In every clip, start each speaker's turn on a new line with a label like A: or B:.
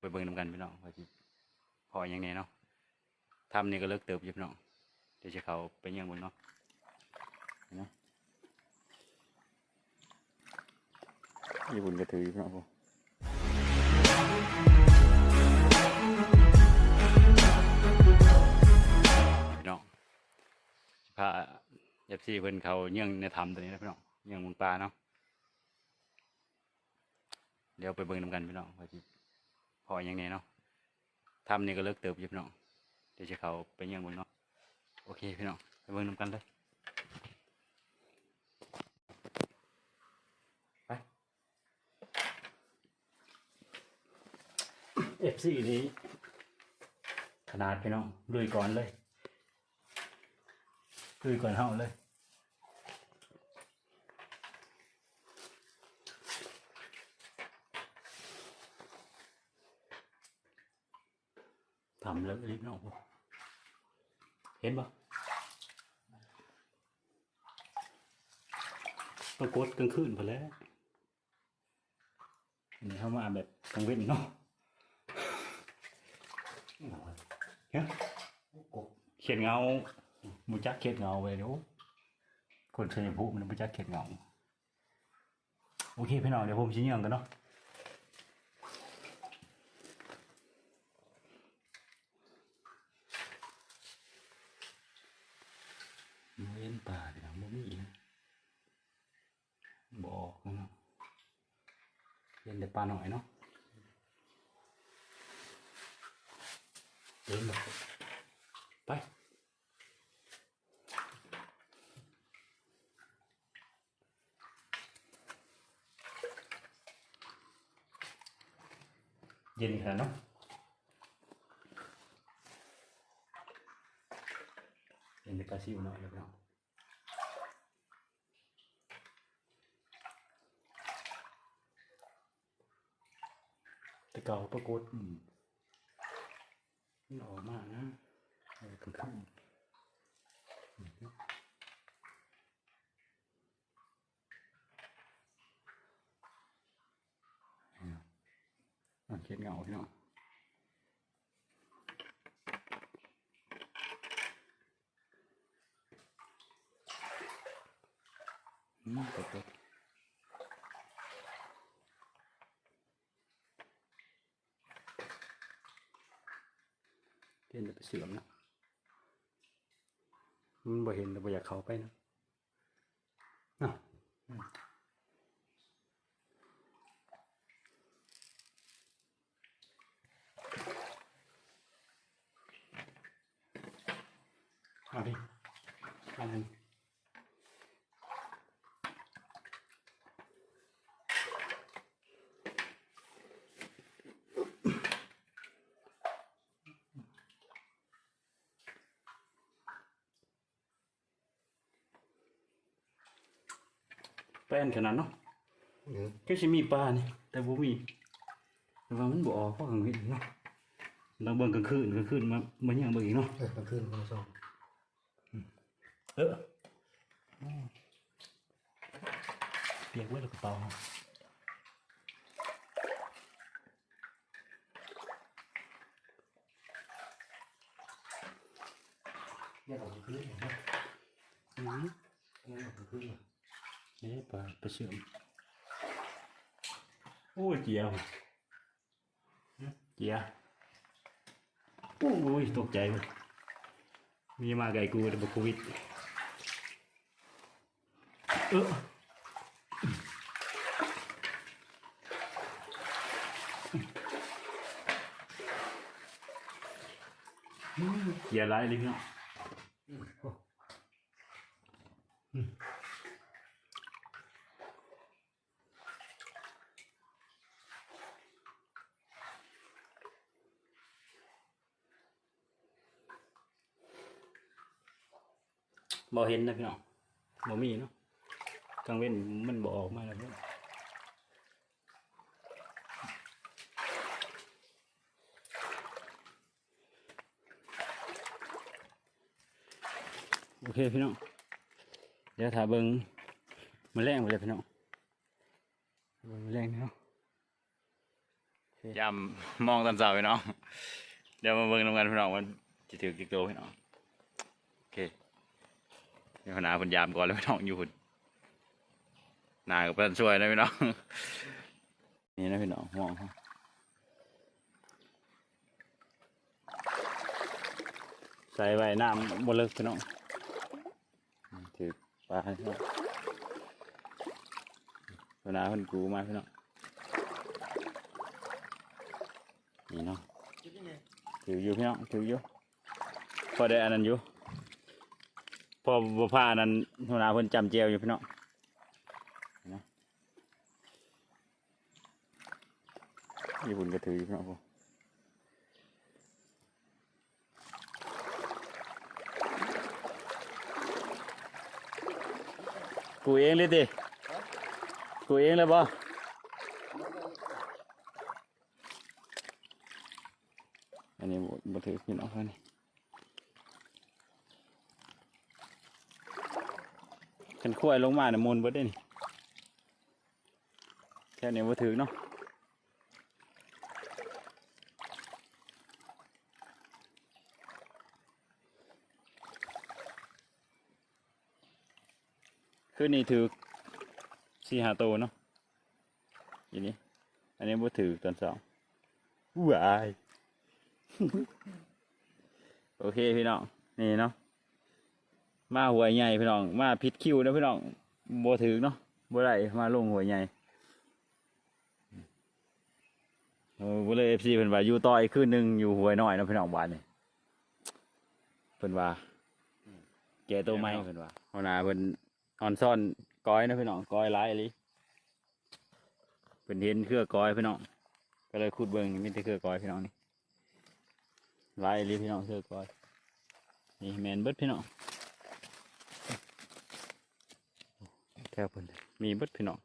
A: ไปเบิ่งนำกันพี่น้องว่าสิพออย่างนี้เนาะทำนี่ก็เลิกเติบอยู่พี่น้องเดี๋ยวจะเขาไปยี่ยงบิ่งเนาะนไหมญี่ปุ่นก็ถืออยู่พี่น้องผมพี่น้องพาเอฟซีเพิ่อนเขาเยี่ยงในถ้ำตัวนี้นะพี่น้องเยี่ยงมุงปลาเนาะเดี๋ยวไปเบิ่งนำกันพี่น้องว่าสิพ ออย่างนี้เนาะทำนี่ก็เลิกเติบอยู่พี่น้องเดี๋ยวจะเขาไปยี่ยงบิ่งเนาะโอเคพี่น้องไปเบิ่งนำกันเลยไปเอฟซีนี้ ขนาดพี่น้องลุยก่อนเลยลุยก่อนเฮาเลย ทำแล้วรีบน้องเห็นปะปรากฏกลางคืนพอแล้วอันนี้เข้ามาแบบกลางเว้นเนาะเนี่ยเขียนเงามูจักเขียนเงาไปเดี๋ยวคนชัยภูมิมันมูจักเขียนเงาโอเคพี่น้องเดี๋ยวผมชี้ยังกันเนาะ บ่เห็นป่าพี่น้องบ่มีนะบออกนะเนาะเห็นแต่ปลาหน่อยเนาะเดินแบบไปเย็นขนาดเนาะเย็นแต่ปลาซิวหน่อยแล้วพี่น้อง แต่เก่าปรากฏอืมมันออกมากนะเออกลางคืนอืมเนี่ยอะเขียนเงาพี่น้องอืมปรากฏ นแต่ไปเสื่อมนะมันบ่เห็นแต่บ่อยากเข้าไปนะน่ะอืมเอาดิเอาดิ แป้นขนาดเนาะ
B: อืม
A: ก็สิมีปลานี่แต่บ่มีแต่ว่ามันบ่ออกเพราะกลางคืนเนาะเราเบิ่งกลางคืนกลางคืนมามายังเบิ่งอีกเนาะ
B: เออกลางคืนมาส่ง
A: เออเปียกไว้แล้วกระเป๋า
B: เนี่ยออกกลางคืนเห็นไหม
A: อืม
B: เนี่ยออกกลางคืนเหรอ
A: นี่ปลาปลาเสื่อมโอ้ยเจียวเจียโอ้ยตกใจเลยมีมาไกลกูแต่บโควิดเออเกียร์ไรเลยพี่น้อง บ่เห็นนะพี่น้องบ่มีเนาะกลางเว้นมันบ่ออกมาแล้วพี่น้องโอเคพี่น้อง เดี๋ยวถ้าเบิงมาแรงไปเลยพี่น้องเบิ่งแมลงเนาะยามมองตอนเช้าพี่น้อง เดี๋ยวมาเบิงนำกันพี่น้องว่าจะถือกี่โตพี่น้อง โอเค เดี๋ยวหนาเพิ่นยามก่อนแล้วพี่น้องอยู่พุ่นนาก็เพิ่อนช่วยนะพี่น้อง นี่นะพี่น้องมองใส่ไว้น้ำบ่เลิกพี่น้องถือปลาพี่น้องเวลาเพิ่นกูมาพี่น้องนี่เนาะถืออยู่พี่น้องถืออยู่พอได้อันนั้นอยู่ พอบ่พานั้นหัวหน้าเพิ่นจำเจียวอยู่พี่น้องญี่ปุ่นก็ถืออยู่พี่น้องพวกกูเองเลยดิกูเองเลยบ่อันนี้บ่บ่ถือพี่น้องเขานี่ ขันขั้วยลงมาเนี่ยมูลเบิดได้นี่แค่นี้บ่ถือเนาะคือนี่ถือสี่หาโตเนาะอันนี้ อันนี้บ่ถือตอนสองว้าย โอเคพี่น้อง นี่เนาะ มาหัวใหญ่พี่น้อง มาผิดคิวนะพี่น้องโบถือเนาะโบได้มาลงหัวใหญ่โอ้โบเลยเอฟซีเพิ่นว่าอยู่ต่ออีกคืนหนึ่งอยู่หัวน้อยเนาะพี่น้องบ้านนี่เพิ่นว่าแกตัวใหม่เพิ่นว่าหัวหน้าเพิ่นออนซ่อนก้อยนะพี่น้องก้อยหลายอีหลีเพิ่นเห็นเครือก้อยพี่น้องก็เลยขุดเบิ่งมีแต่เครือก้อยพี่น้องนี่ลายรีพี่น้องเสือก่อยนี่แมนเบิดพี่น้อง แค่เพิ่นมีบดพี่น้อง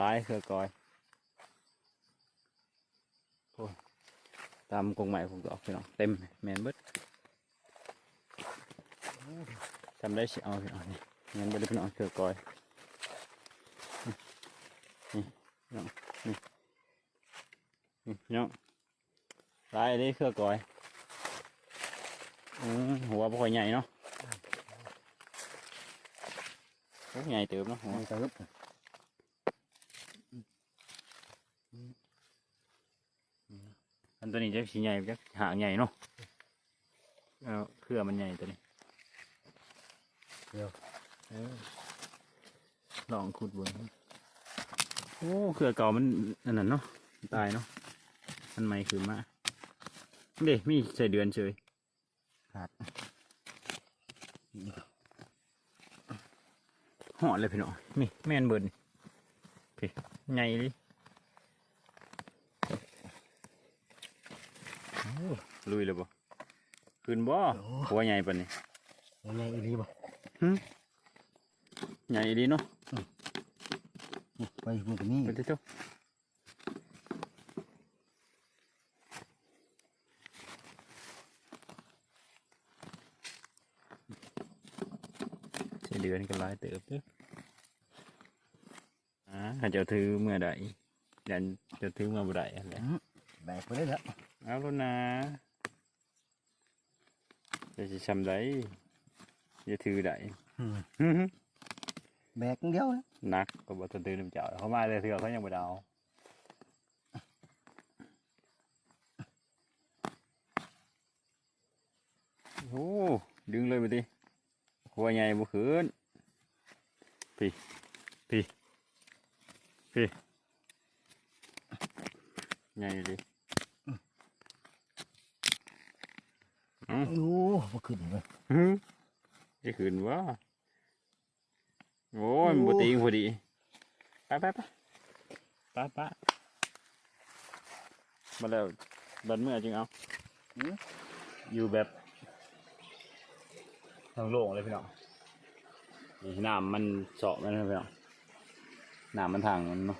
A: ลายเสือก่อยโอ้ยตามกรงใหม่ผมก็ออกพี่น้องเต็มแมนบดทำได้สิเอาพี่น้องนี่แมนเบิดพี่น้องเสือก่อยนี่น้องนี่น้องลายนี่เครือก่อยอืมหัวบ่ค่อยใหญ่เนาะโอ้ ใหญ่เติมเนาะหัว
B: มันจะรึบ
A: อันตัวนี้จะสีใหญ่จะหางใหญ่เนาะเออเครือมันใหญ่ตัวนี้
B: เดี๋ยว
A: เออลองขุดเบิ่งโอ้เครือเก่ามันอันนั้นเนาะตายเนาะมันใหม่ขึ้นมาเด้มีใส่เดือนเฉย
B: ขาด
A: หอดเลยพี่น้องนี่แม่นเบิดนี่พี่ใหญ่ดิโอ้ลุยเลยบ่ขึ้นบ่หัวใหญ่ปานนี้
B: ยังไงอีรีบ่
A: ใหญ่ดีเนาะ
B: นี่ไปมันก็นี่
A: ไปเถอะใช่เดือนก็หลายเติบเด้อ อ่าถ้าเจะถือเมื่อใดยันเจะถือเมื่อบ่ได้อะไร
B: แบกไปได้แล้ว
A: เอาแล้วนะจะจะทำได้จะถือได้
B: อืม
A: อื้อหือ
B: แบกอย่างเดียวนะ
A: หนักก็บ่ทันตื่นน้ำเจ้าเขามาแต่เถื่อเขายังบ่ได้เอาโอ้ดึงเลยไปดิหัวใหญ่บ่ขึ้นพี่พี่ พี่ใหญ่ดิอืม
B: โอ้บ่ขึ้นเลย
A: หืมจะขืนวะโอ้ยมันบตีงพอดีไปไปไปไปไปมาแล้วบันเมื่อจริงเอาอยู่แบบทางโล่งเลยพี่น้องนี่น้ำมันเสาะมันนะพี่น้อง น้ำมันทางมันเนาะ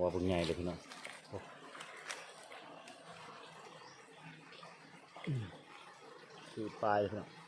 A: ว่าเพิ่งเลยพี่น้องคือปลายพี่น้อง